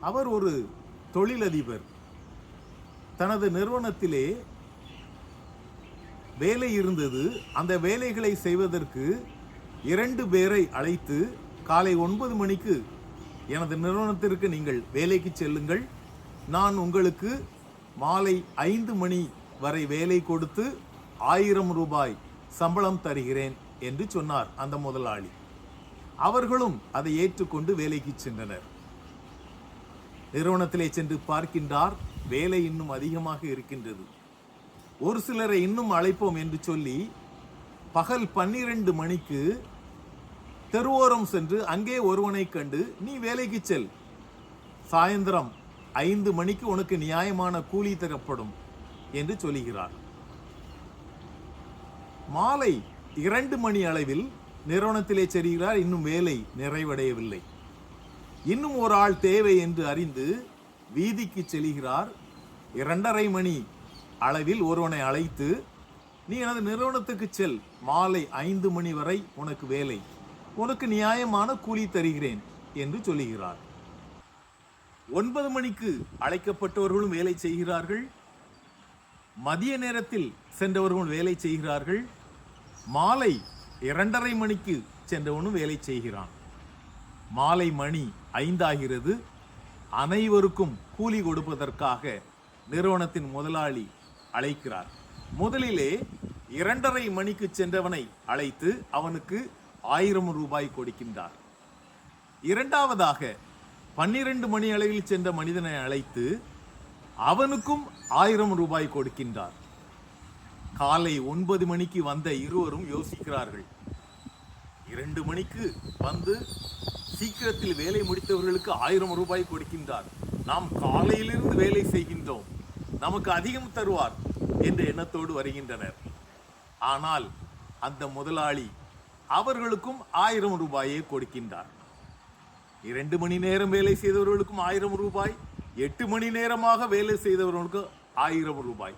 அவர் ஒரு தொழிலதிபர். தனது நிறுவனத்திலே வேலை இருந்தது. அந்த வேலைகளை செய்வதற்கு இரண்டு பேரை அழைத்து காலை ஒன்பது மணிக்கு எனது நிறுவனத்திற்கு நீங்கள் வேலைக்கு செல்லுங்கள். நான் உங்களுக்கு மாலை ஐந்து மணி வரை வேலை கொடுத்து ஆயிரம் ரூபாய் சம்பளம் தருகிறேன் என்று சொன்னார் அந்த முதலாளி. அவர்களும் அதை ஏற்றுக்கொண்டு வேலைக்கு சென்றனர். நிறுவனத்திலே சென்று பார்க்கின்றார். வேலை இன்னும் அதிகமாக இருக்கின்றது. ஒரு சிலரை இன்னும் அழைப்போம் என்று சொல்லி பகல் பன்னிரண்டு மணிக்கு தெருவோரம் சென்று அங்கே ஒருவனை கண்டு நீ வேலைக்கு செல். சாயந்தரம் ஐந்து மணிக்கு உனக்கு நியாயமான கூலி தரப்படும் என்று சொல்லுகிறார் மாலை இரண்டு மணி அளவில் நிறுவனத்திலே செல்கிறார். இன்னும் வேலை நிறைவடையவில்லை. இன்னும் ஒரு ஆள் தேவை என்று அறிந்து வீதிக்கு செல்கிறார். இரண்டரை மணி அளவில் ஒருவனை அழைத்து நீ எனது நிறுவனத்துக்கு செல். மாலை ஐந்து மணி வரை உனக்கு வேலை. உனக்கு நியாயமான கூலி தருகிறேன் என்று சொல்லுகிறார். ஒன்பது மணிக்கு அழைக்கப்பட்டவர்களும் வேலை செய்கிறார்கள். மதிய நேரத்தில் சென்றவர்களும் வேலை செய்கிறார்கள். மாலை இரண்டரை மணிக்கு சென்றவனும் வேலை செய்கிறான். மாலை மணி ஐந்தாகிறது. அனைவருக்கும் கூலி கொடுப்பதற்காக நிறுவனத்தின் முதலாளி அழைக்கிறார். முதலிலே இரண்டரை மணிக்கு சென்றவனை அழைத்து அவனுக்கு ஆயிரம் ரூபாய் கொடுக்கின்றார். இரண்டாவதாக பன்னிரண்டு மணி அளவில் சென்ற மனிதனை அழைத்து அவனுக்கும் ஆயிரம் ரூபாய் கொடுக்கின்றார். காலை ஒன்பது மணிக்கு வந்த இருவரும் யோசிக்கிறார்கள். இரண்டு மணிக்கு வந்து சீக்கிரத்தில் வேலை முடித்தவர்களுக்கு ஆயிரம் ரூபாய் கொடுக்கின்றார். நாம் காலையிலிருந்து வேலை செய்கின்றோம். நமக்கு அதிகம் தருவார் என்ற எண்ணத்தோடு வருகின்றனர். ஆனால் அந்த முதலாளி அவர்களுக்கும் ஆயிரம் ரூபாயை கொடுக்கின்றார். இரண்டு மணி நேரம் வேலை செய்தவர்களுக்கும் ஆயிரம் ரூபாய் எட்டு மணி நேரமாக வேலை செய்தவர்களுக்கு ஆயிரம் ரூபாய்.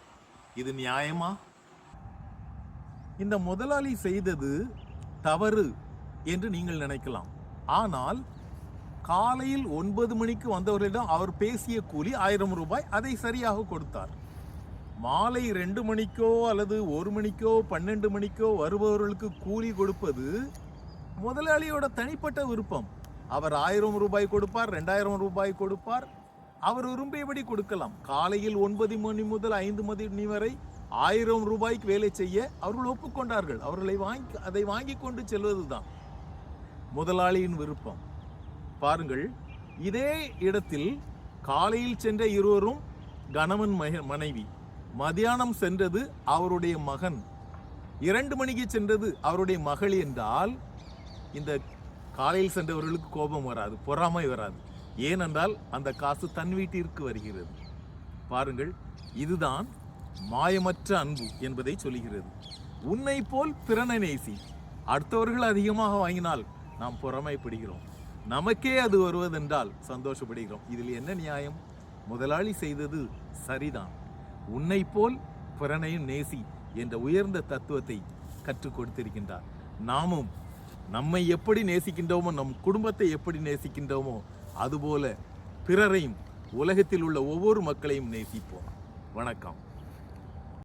இது நியாயமா? இந்த முதலாளி செய்தது தவறு என்று நீங்கள் நினைக்கலாம். ஆனால் காலையில் ஒன்பது மணிக்கு வந்தவர்களிடம் அவர் பேசிய கூலி ஆயிரம் ரூபாய் அதை சரியாக கொடுத்தார். மாலை ரெண்டு மணிக்கோ அல்லது ஒரு மணிக்கோ பன்னெண்டு மணிக்கோ வருபவர்களுக்கு கூலி கொடுப்பது முதலாளியோட தனிப்பட்ட விருப்பம். அவர் ஆயிரம் ரூபாய் கொடுப்பார் ரெண்டாயிரம் ரூபாய் கொடுப்பார். அவர் விரும்பியபடி கொடுக்கலாம். காலையில் ஒன்பது மணி முதல் ஐந்து மணி வரை ஆயிரம் ரூபாய்க்கு வேலை செய்ய அவர்கள் ஒப்புக்கொண்டார்கள். அவர்களை வாங்கி அதை வாங்கி கொண்டு செல்வதுதான். முதலாளியின் விருப்பம். பாருங்கள் இதே இடத்தில் காலையில் சென்ற இருவரும் கணவன் மக மனைவி. மதியானம் சென்றது அவருடைய மகன். இரண்டு மணிக்கு சென்றது அவருடைய மகள் என்றால் இந்த காலையில் சென்றவர்களுக்கு கோபம் வராது பொறாமை வராது. ஏனென்றால் அந்த காசு தன் வீட்டிற்கு வருகிறது. பாருங்கள் இதுதான் மாயமற்ற அன்பு என்பதை சொல்கிறது. உன்னை போல் பிறனை நேசி. அடுத்தவர்கள் அதிகமாக வாங்கினால் நாம் பிடிக்கிறோம் நமக்கே அது வருவதென்றால் சந்தோஷப்படுகிறோம். இதில் என்ன நியாயம்? முதலாளி செய்தது சரிதான். உன்னை போல் பிறனையும் நேசி என்ற உயர்ந்த தத்துவத்தை கற்றுக் கொடுத்திருக்கின்றார். நாமும் நம்மை எப்படி நேசிக்கின்றோமோ நம் குடும்பத்தை எப்படி நேசிக்கின்றோமோ அதுபோல பிறரையும் உலகத்தில் உள்ள ஒவ்வொரு மக்களையும் நேசிப்போம். வணக்கம்.